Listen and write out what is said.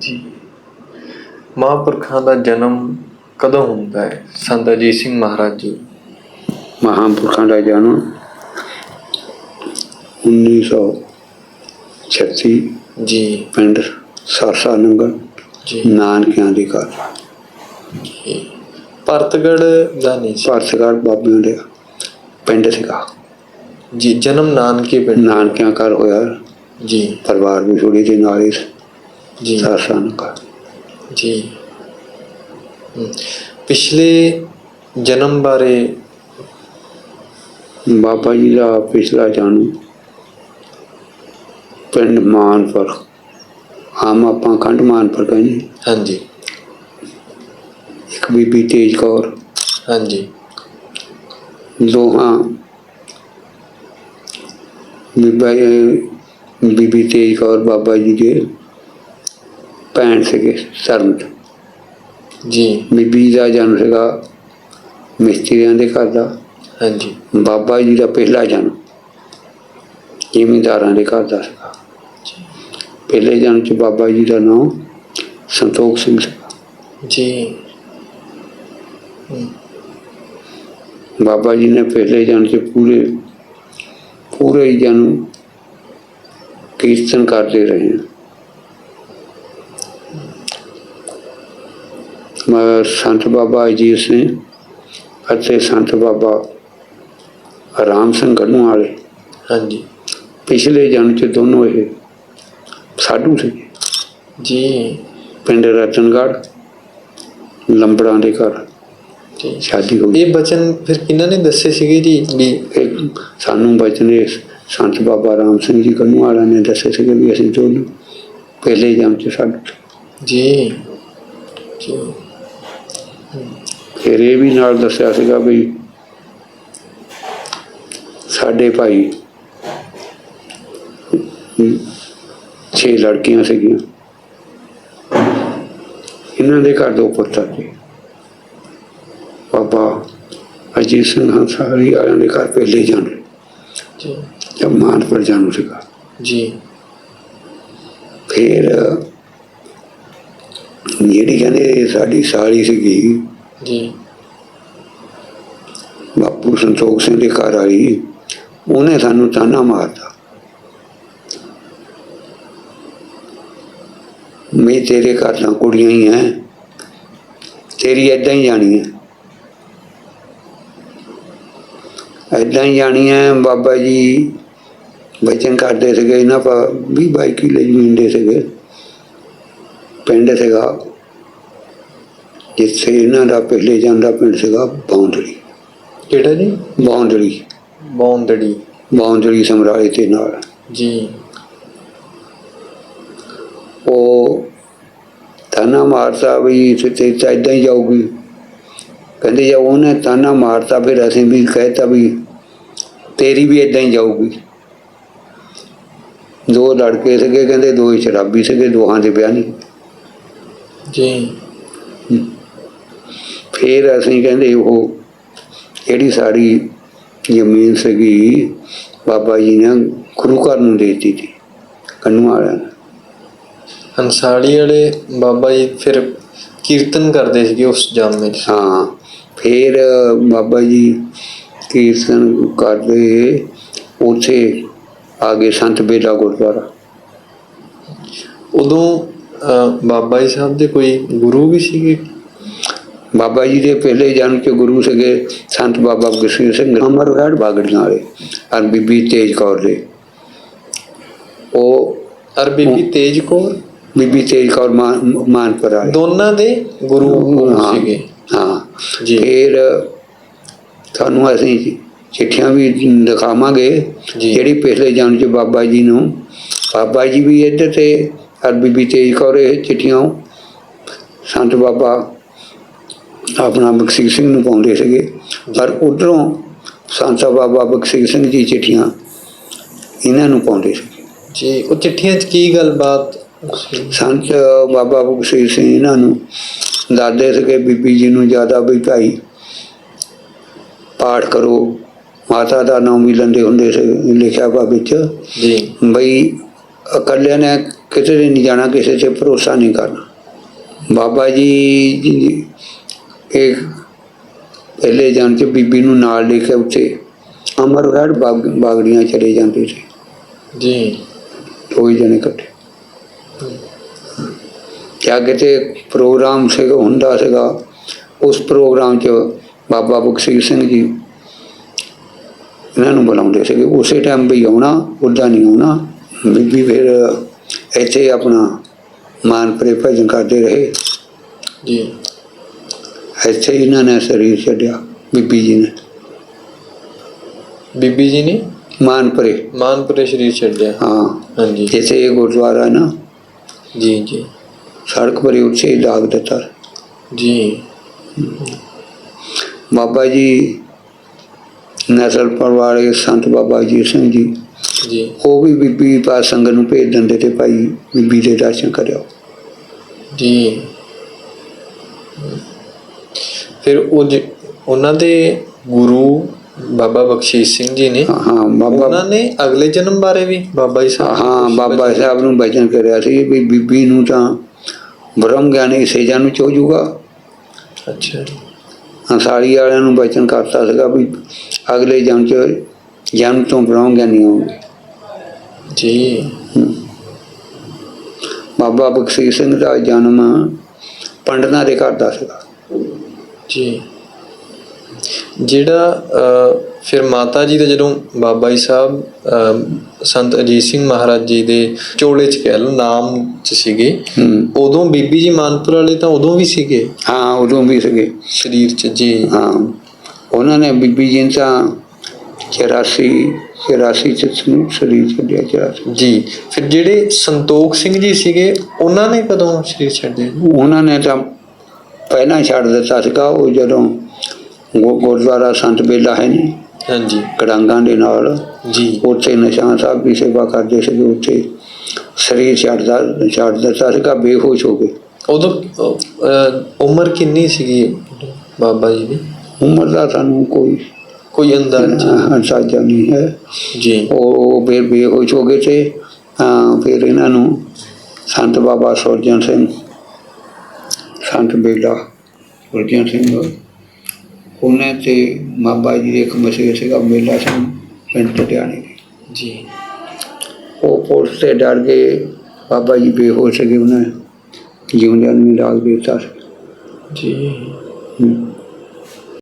ਜੀ। ਮਹਾਂਪੁਰਖਾਂ ਦਾ ਜਨਮ ਕਦੋਂ ਹੁੰਦਾ ਹੈ? ਸੰਤ ਅਜੀਤ ਸਿੰਘ ਮਹਾਰਾਜ ਜੀ। ਮਹਾਂਪੁਰਖਾਂ ਦਾ ਜਨਮ 1936 ਜੀ। ਪਿੰਡ ਸਰਸਾ ਨੰਗਲ ਜੀ। ਨਾਨਕਿਆਂ ਦੇ ਘਰ। ਜੀ। ਭਰਤਗੜ੍ਹ ਦਾ ਨਹੀਂ ਭਾਰਤਗੜ ਬਾਬਿਆਂ ਦੇ ਪਿੰਡ ਸੀਗਾ। ਜੀ ਜਨਮ ਨਾਨਕੇ ਪਿੰਡ। ਨਾਨਕਿਆਂ ਘਰ ਹੋਇਆ। ਜੀ। ਪਰਿਵਾਰ ਵੀ ਥੋੜੀ ਦੇ ਨਾਲ ਹੀ ਜੀ। ਸਰਸਾ ਨੰਗਲ ਜੀ। ਹਮ, ਪਿਛਲੇ ਜਨਮ ਬਾਰੇ ਬਾਬਾ ਜੀ ਦਾ ਪਿਛਲਾ ਜਨਮ ਪਿੰਡ ਮਾਨਪੁਰ। ਆਮ ਆਪਾਂ ਖੰਡ ਮਾਨਪੁਰ ਕਹਿੰਦੇ ਹਾਂਜੀ। ਇੱਕ ਬੀਬੀ ਤੇਜ ਕੌਰ। ਹਾਂਜੀ। ਦੋਹਾਂ ਬੀਬਾ ਬੀਬੀ ਤੇਜ ਕੌਰ ਬਾਬਾ ਜੀ ਦੇ ਭੈਣ ਸੀਗੇ ਸਰਮਤ ਜੀ। ਬੀਬੀ ਦਾ ਜਨਮ ਸੀਗਾ ਮਿਸਤਰੀਆਂ ਦੇ ਘਰ ਦਾ। ਹਾਂਜੀ। ਬਾਬਾ ਜੀ ਦਾ ਪਹਿਲਾ ਜਨਮ ਜ਼ਿਮੀਂਦਾਰਾਂ ਦੇ ਘਰ ਦਾ ਸੀਗਾ। ਪਹਿਲੇ ਜਨਮ ਚ ਬਾਬਾ ਜੀ ਦਾ ਨਾਮ ਸੰਤੋਖ ਸਿੰਘ ਸੀਗਾ। ਜੀ। ਬਾਬਾ ਜੀ ਨੇ ਪਹਿਲੇ ਜਨਮ ਚ ਪੂਰੇ ਪੂਰੇ ਹੀ ਜਨਮ ਕੀਰਤਨ ਕਰਦੇ ਰਹੇ ਸੰਤ ਬਾਬਾ ਅਜੀਤ ਸਿੰਘ ਅਤੇ ਸੰਤ ਬਾਬਾ ਰਾਮ ਸਿੰਘ ਗੜਨੂ ਵਾਲੇ। ਹਾਂਜੀ। ਪਿਛਲੇ ਜਨਮ ਚ ਦੋਨੋਂ ਇਹ ਸਾਧੂ ਸੀਗੇ ਜੀ। ਪਿੰਡ ਰਤਨਗੜ੍ਹ ਲੰਬੜਾਂ ਦੇ ਘਰ ਸ਼ਾਦੀ ਹੋਈ ਇਹ ਬਚਨ ਫਿਰ ਕਿਹਨਾਂ ਨੇ ਦੱਸੇ ਸੀਗੇ ਜੀ ਵੀ ਇਹ ਸਾਨੂੰ ਬਚਨੇ ਸੰਤ ਬਾਬਾ ਰਾਮ ਸਿੰਘ ਜੀ ਕੰਨੂ ਵਾਲਿਆਂ ਨੇ ਦੱਸੇ ਸੀਗੇ ਵੀ ਅਸੀਂ ਦੋਨੋਂ ਪਹਿਲੇ ਜਨਮ ਚ ਸਾਧੂ ਸੀ। ਜੀ। ਜੀ। ਫਿਰ ਇਹ ਵੀ ਨਾਲ ਦੱਸਿਆ ਸੀਗਾ ਵੀ ਸਾਡੇ ਭਾਈ ਛੇ ਲੜਕੀਆਂ ਸੀਗੀਆਂ। ਇਹਨਾਂ ਦੇ ਘਰ ਦੋ ਪੁੱਤਰ ਸੀ ਬਾਬਾ ਅਜੀਤ ਸਿੰਘ ਹੰਸਾਰੀ ਵਾਲਿਆਂ ਦੇ ਘਰ ਪਹਿਲੇ ਜਾਣ ਜੀ। ਜਦ ਮਾਨਪੁਰ ਜਾਣੂ ਸੀਗਾ। ਜੀ। ਫਿਰ ਜਿਹੜੀ ਕਹਿੰਦੇ ਸਾਡੀ ਸਾਲੀ ਸੀਗੀ ਜੀ। ਬਾਪੂ ਸੰਤੋਖ ਸਿੰਘ ਦੇ ਘਰ ਆਈ ਉਹਨੇ ਸਾਨੂੰ ਤਾਨਾ ਮਾਰਦਾ ਮੈਂ ਤੇਰੇ ਘਰ ਤਾਂ ਕੁੜੀਆਂ ਹੀ ਐ ਤੇਰੀ ਏਦਾਂ ਹੀ ਜਾਣੀ ਐ। ਏਦਾਂ ਹੀ ਜਾਣੀ ਐ ਬਾਬਾ ਜੀ। ਬਚਨ ਕਰਦੇ ਸੀਗੇ ਇਹਨਾਂ ਪਾ ਵੀ ਬਾਈ ਕਿਲੇ ਜ਼ਮੀਨ ਦੇ ਸੀਗੇ। ਪਿੰਡ ਸੀਗਾ ਜਿੱਥੇ ਇਹਨਾਂ ਦਾ ਪਹਿਲੇ ਜਾਂਦਾ ਪਿੰਡ ਸੀਗਾ ਬਾਉਂਦਰੀ ਕਿਹੜਾ ਜੀ? ਬਾਉਂਦਰੀ ਬੌਂਦੜੀ ਬਾਉਂਦਰੀ ਸਮਰਾਲੇ ਤੇ ਨਾਲ। ਜੀ। ਉਹ ਤਾਨਾ ਮਾਰਤਾ ਵੀ ਤੇ ਤੇ ਏਦਾਂ ਹੀ ਜਾਊਗੀ। ਕਹਿੰਦੇ ਜੇ ਉਹਨੇ ਤਾਨਾ ਮਾਰਤਾ ਫਿਰ ਅਸੀਂ ਵੀ ਕਹਿਤਾ ਵੀ ਤੇਰੀ ਵੀ ਏਦਾਂ ਹੀ ਜਾਊਗੀ। ਦੋ ਲੜਕੇ ਸੀਗੇ ਕਹਿੰਦੇ ਦੋ ਹੀ ਸ਼ਰਾਬੀ ਸੀਗੇ ਦੋਹਾਂ ਦੇ ਵਿਆਹ ਨਹੀਂ ਜੀ। ਫਿਰ ਅਸੀਂ ਕਹਿੰਦੇ ਉਹ ਜਿਹੜੀ ਸਾਡੀ ਜ਼ਮੀਨ ਸੀਗੀ ਬਾਬਾ ਜੀ ਨੇ ਗੁਰੂ ਘਰ ਨੂੰ ਦੇ ਦਿੱਤੀ ਸੀ ਕੰਨੂ ਵਾਲਿਆਂ ਨੇ। ਹੰਸਾਲੀ ਵਾਲੇ ਬਾਬਾ ਜੀ ਫਿਰ ਕੀਰਤਨ ਕਰਦੇ ਸੀਗੇ ਉਸ ਜਾਮੇ 'ਚ। ਹਾਂ ਫਿਰ ਬਾਬਾ ਜੀ ਕੀਰਤਨ ਕਰਦੇ ਉੱਥੇ ਆ ਗਏ ਸੰਤ ਬੇਲਾ ਗੁਰਦੁਆਰਾ। ਉਦੋਂ ਬਾਬਾ ਜੀ ਸਾਹਿਬ ਦੇ ਕੋਈ ਗੁਰੂ ਵੀ ਸੀਗੇ? ਬਾਬਾ ਜੀ ਦੇ ਪਹਿਲੇ ਜਨਮ ਚ ਗੁਰੂ ਸੀਗੇ ਸੰਤ ਬਾਬਾ ਗੁਰਸਿੰਘ ਸਿੰਘ ਅਮਰਗੜ੍ਹ ਬਾਗੜੀਆਂ ਵਾਲੇ ਔਰ ਬੀਬੀ ਤੇਜ ਕੌਰ ਦੇ। ਉਹ ਅਰ ਬੀਬੀ ਤੇਜ ਕੌਰ? ਬੀਬੀ ਤੇਜ ਕੌਰ ਮਾਨ- ਮਾਨਪੁਰ ਵਾਲੇ। ਦੋਨਾਂ ਦੇ ਗੁਰੂ ਸੀਗੇ? ਹਾਂ। ਜੀ। ਫਿਰ ਤੁਹਾਨੂੰ ਅਸੀਂ ਚਿੱਠੀਆਂ ਵੀ ਦਿਖਾਵਾਂਗੇ। ਜਿਹੜੀ ਪਿਛਲੇ ਜਨਮ ਚ ਬਾਬਾ ਜੀ ਨੂੰ। ਬਾਬਾ ਜੀ ਵੀ ਇੱਧਰ ਤੇ ਔਰ ਬੀਬੀ ਤੇਜ ਕੌਰ ਇਹ ਚਿੱਠੀਆਂ ਸੰਤ ਬਾਬਾ ਆਪਣਾ ਬਖਸ਼ੀ ਸਿੰਘ ਨੂੰ ਪਾਉਂਦੇ ਸੀਗੇ। ਪਰ ਉਧਰੋਂ ਸੰਤ ਬਾਬਾ ਬਖਸ਼ੀ ਸਿੰਘ ਜੀ ਚਿੱਠੀਆਂ ਇਹਨਾਂ ਨੂੰ ਪਾਉਂਦੇ ਸੀ। ਜੀ ਉਹ ਚਿੱਠੀਆਂ 'ਚ ਕੀ ਗੱਲਬਾਤ? ਸੰਤ ਬਾਬਾ ਬਖਸ਼ੀ ਸਿੰਘ ਇਹਨਾਂ ਨੂੰ ਦਾਦੇ ਸੀਗੇ ਬੀਬੀ ਜੀ ਨੂੰ ਜ਼ਿਆਦਾ ਵੀ ਭਾਈ ਪਾਠ ਕਰੋ। ਮਾਤਾ ਦਾ ਨਾਮ ਵੀ ਲੈਂਦੇ ਹੁੰਦੇ ਸੀ ਲਿਖਿਆ ਵਾ ਵਿੱਚ ਜੀ। ਬਈ ਇਕੱਲੇ ਨੇ ਕਿਤੇ ਨਹੀਂ ਜਾਣਾ ਕਿਸੇ ਤੇ ਭਰੋਸਾ ਨਹੀਂ ਕਰਨਾ। ਬਾਬਾ ਜੀ ਇੱਕ ਪਹਿਲੇ ਜਾਣ ਚ ਬੀਬੀ ਨੂੰ ਨਾਲ ਲੈ ਕੇ ਉੱਥੇ ਅਮਰਗੜ੍ਹ ਬਾਗ ਬਾਗੜੀਆਂ ਚਲੇ ਜਾਂਦੇ ਸੀ। ਜੀ। ਹੀ ਜਣੇ ਇਕੱਠੇ। ਕਿਆ ਕਿਤੇ ਪ੍ਰੋਗਰਾਮ ਸੀਗਾ ਹੁੰਦਾ ਸੀਗਾ ਉਸ ਪ੍ਰੋਗਰਾਮ 'ਚ ਬਾਬਾ ਬਖਸ਼ੀਸ਼ ਸਿੰਘ ਜੀ ਇਹਨਾਂ ਨੂੰ ਬੁਲਾਉਂਦੇ ਸੀਗੇ। ਉਸੇ ਟਾਈਮ ਵੀ ਆਉਣਾ ਉੱਦਾਂ ਨਹੀਂ ਆਉਣਾ। ਬੀਬੀ ਫਿਰ ਇੱਥੇ ਆਪਣਾ ਮਾਨਪੁਰੇ ਭਜਨ ਕਰਦੇ ਰਹੇ। ਜੀ। ਇੱਥੇ ਇਹਨਾਂ ਨੇ ਸਰੀਰ ਛੱਡਿਆ ਬੀਬੀ ਜੀ ਨੇ। ਬੀਬੀ ਜੀ ਨੇ? ਮਾਨਪੁਰੇ। ਮਾਨਪੁਰੇ ਸ਼ਰੀਰ ਛੱਡਿਆ। ਹਾਂ। ਹਾਂਜੀ। ਜਿੱਥੇ ਇਹ ਗੁਰਦੁਆਰਾ ਨਾ ਜੀ ਜੀ। ਸੜਕ ਪਰ ਹੀ ਦਾਗ ਦਿੱਤਾ। ਜੀ। ਬਾਬਾ ਜੀ ਨਸਲ ਪਰਵਾਲੇ ਸੰਤ ਬਾਬਾ ਜੀ ਸਿੰਘ ਜੀ। ਜੀ। ਉਹ ਵੀ ਬੀਬੀ ਪਾ ਸੰਗਤ ਨੂੰ ਭੇਜ ਦਿੰਦੇ ਤੇ ਭਾਈ ਬੀਬੀ ਦੇ ਦਰਸ਼ਨ ਕਰਿਓ। ਜੀ। ਫਿਰ ਉਹ ਜ- ਉਹਨਾਂ ਦੇ ਗੁਰੂ ਬਾਬਾ ਬਖਸ਼ੀਸ਼ ਸਿੰਘ ਜੀ ਨੇ ਹਾਂ ਹਾਂ ਉਹਨਾਂ ਬਾਬਾ ਨੇ ਅਗਲੇ ਜਨਮ ਬਾਰੇ ਵੀ ਬਾਬਾ ਜੀ ਸਾਹਿਬ ਹਾਂ ਬਾਬਾ ਸਾਹਿਬ ਨੂੰ ਬਚਨ ਕਰਿਆ ਸੀ ਵੀ ਬੀਬੀ ਨੂੰ ਤਾਂ ਬ੍ਰਹਮ ਗਿਆਨੀ ਸੇਜਾ ਨੂੰ ਚੋ ਜੂਗਾ। ਅੱਛਾ ਹੰਸਾਰੀ ਵਾਲਿਆਂ ਨੂੰ ਬਚਨ ਕਰਤਾ ਸੀਗਾ ਵੀ ਅਗਲੇ ਜਨਮ ਚ ਜਨਮ ਤੋਂ ਬ੍ਰਹਮ ਗਿਆਨੀ ਹੋਣਗੇ ਜੀ। ਬਾਬਾ ਬਖਸ਼ੀਸ਼ ਸਿੰਘ ਦਾ ਜਨਮ ਪੰਡਤਾਂ ਦੇ ਘਰ ਦਾ ਸੀਗਾ। ਜੀ। ਜਿਹੜਾ ਫਿਰ ਮਾਤਾ ਜੀ ਦਾ ਜਦੋਂ ਬਾਬਾ ਜੀ ਸਾਹਿਬ ਸੰਤ ਅਜੀਤ ਸਿੰਘ ਮਹਾਰਾਜ ਜੀ ਦੇ ਚੋਲੇ ਚ ਕਹਿ ਲਓ ਨਾਮ ਚ ਸੀਗੇ ਉਦੋਂ ਬੀਬੀ ਜੀ ਮਾਨਪੁਰ ਵਾਲੇ ਤਾਂ ਉਦੋਂ ਵੀ ਸੀਗੇ? ਹਾਂ ਉਦੋਂ ਵੀ ਸੀਗੇ। ਸਰੀਰ ਚ ਜੀ। ਹਾਂ। ਉਹਨਾਂ ਨੇ ਬੀਬੀ ਜੀ ਨੂੰ ਤਾਂ 84 84 ਚ ਨੂੰ ਸਰੀਰ ਛੱਡਿਆ 84 ਜੀ ਫਿਰ ਜਿਹੜੇ ਸੰਤੋਖ ਸਿੰਘ ਜੀ ਸੀਗੇ ਉਹਨਾਂ ਨੇ ਕਦੋਂ ਸਰੀਰ ਛੱਡਿਆ? ਉਹਨਾਂ ਨੇ ਤਾਂ ਪਹਿਲਾਂ ਛੱਡ ਦਿੱਤਾ ਸੀਗਾ ਉਹ ਜਦੋਂ ਗੁਰਦੁਆਰਾ ਸੰਤ ਬੇਲਾ ਹੈ ਨਹੀਂ ਹਾਂਜੀ। ਕੜਾਂਗਾਂ ਦੇ ਨਾਲ ਜੀ। ਉੱਥੇ ਨਿਸ਼ਾਨ ਸਾਹਿਬ ਦੀ ਸੇਵਾ ਕਰਦੇ ਸੀਗੇ ਉੱਥੇ ਸਰੀਰ ਛੱਡਦਾ ਛੱਡ ਦਿੱਤਾ ਸੀਗਾ ਬੇਹੋਸ਼ ਹੋ ਗਏ। ਉਦੋਂ ਉਮਰ ਕਿੰਨੀ ਸੀਗੀ ਬਾਬਾ ਜੀ ਦੀ? ਉਮਰ ਦਾ ਸਾਨੂੰ ਕੋਈ ਕੋਈ ਅੰਦਾਜ਼ਾ ਅੰਦਾਜ਼ਾ ਨਹੀਂ ਹੈ। ਜੀ। ਉਹ ਉਹ ਫਿਰ ਬੇਹੋਸ਼ ਹੋ ਗਏ ਤੇ ਅਹ, ਫਿਰ ਇਹਨਾਂ ਨੂੰ ਸੰਤ ਬਾਬਾ ਸੁਰਜਨ ਸਿੰਘ ਸੰਤ ਬੇਲਾ ਸੁਰਜਨ ਸਿੰਘ ਉਹਨੇ ਤੇ ਬਾਬਾ ਜੀ ਦੇ ਇੱਕ ਮਸੀਹ ਸੀਗਾ ਬੇਲਾ ਸਿੰਘ ਪਿੰਡ ਪਟਿਆਣੇ ਦੇ। ਜੀ। ਉਹ ਪੁਲਿਸ ਤੇ ਡਰ ਗਏ ਬਾਬਾ ਜੀ ਬੇਹੋਸ਼ ਸੀਗੇ ਉਹਨੇ ਜਿਉਂਦਿਆਂ ਨੂੰ ਹੀ ਡਾਲ ਦਿੱਤਾ ਸੀ। ਜੀ।